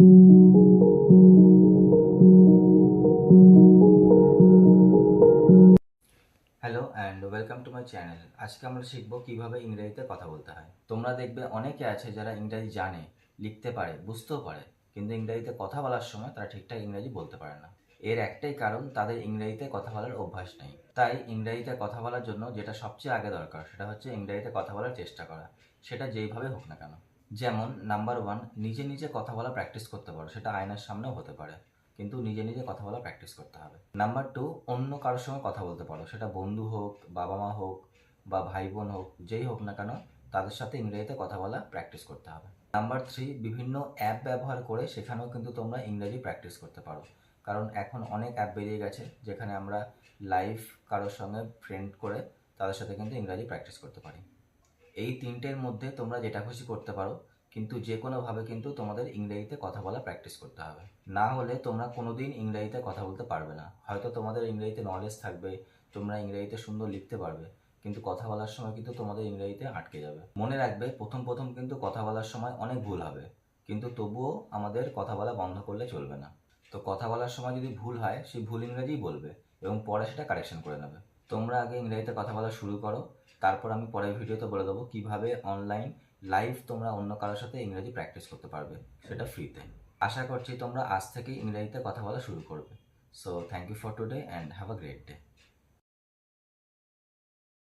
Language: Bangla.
Hello and welcome to my channel আজকে আমরা শিখব কীভাবে ইংরেজিতে কথা বলতে হয়। তোমরা দেখবে অনেকে আছে যারা ইংরাজি জানে, লিখতে পারে, বুঝতেও পারে, কিন্তু ইংরেজিতে কথা বলার সময় তারা ঠিকঠাক ইংরেজি বলতে পারে না। এর একটাই কারণ, তাদের ইংরেজিতে কথা বলার অভ্যাস নেই। তাই ইংরেজিতে কথা বলার জন্য যেটা সবচেয়ে আগে দরকার, সেটা হচ্ছে ইংরেজিতে কথা বলার চেষ্টা করা। সেটা যেইভাবে হোক না কেন। যেমন নাম্বার ওয়ান নিজে নিজে কথা বলা প্র্যাকটিস করতে পারো, সেটা আয়নার সামনেও হতে পারে, কিন্তু নিজে নিজে কথা বলা প্র্যাকটিস করতে হবে। নাম্বার টু অন্য কারোর সঙ্গে কথা বলতে পারো, সেটা বন্ধু হোক, বাবা মা হোক, বা ভাই বোন হোক, যেই হোক না কেন, তাদের সাথে ইংরেজিতে কথা বলা প্র্যাকটিস করতে হবে। নাম্বার থ্রি বিভিন্ন অ্যাপ ব্যবহার করে সেখানেও কিন্তু তোমরা ইংরেজি প্র্যাকটিস করতে পারো, কারণ এখন অনেক অ্যাপ বেরিয়ে গেছে, যেখানে আমরা লাইভ কারোর সঙ্গে ফ্রেন্ড করে তাদের সাথে কিন্তু ইংরাজি প্র্যাকটিস করতে পারি। এই তিনটের মধ্যে তোমরা যেটা খুশি করতে পারো, কিন্তু যে কোনোভাবে কিন্তু তোমাদের ইংরেজিতে কথা বলা প্র্যাকটিস করতে হবে। না হলে তোমরা কোনোদিন ইংরেজিতে কথা বলতে পারবে না। হয়তো তোমাদের ইংরেজিতে নলেজ থাকবে, তোমরা ইংরেজিতে সুন্দর লিখতে পারবে, কিন্তু কথা বলার সময় কিন্তু তোমাদের ইংরেজিতে আটকে যাবে। মনে রাখবে, প্রথম প্রথম কিন্তু কথা বলার সময় অনেক ভুল হবে, কিন্তু তবুও আমাদের কথা বলা বন্ধ করলে চলবে না। তো কথা বলার সময় যদি ভুল হয়, সেই ভুল ইংরেজিই বলবে এবং পরে সেটা কারেকশন করে নেবে। তোমরা আগে ইংরেজিতে কথা বলা শুরু করো, তারপর আমি পরের ভিডিওতে বলে দেবো কীভাবে অনলাইন লাইভ তোমরা অন্য কারোর সাথে ইংরেজি প্র্যাকটিস করতে পারবে, সেটা ফ্রিতে আশা করছি তোমরা আজ থেকে ইংরেজিতে কথা বলা শুরু করবে। So thank you for today and have a great day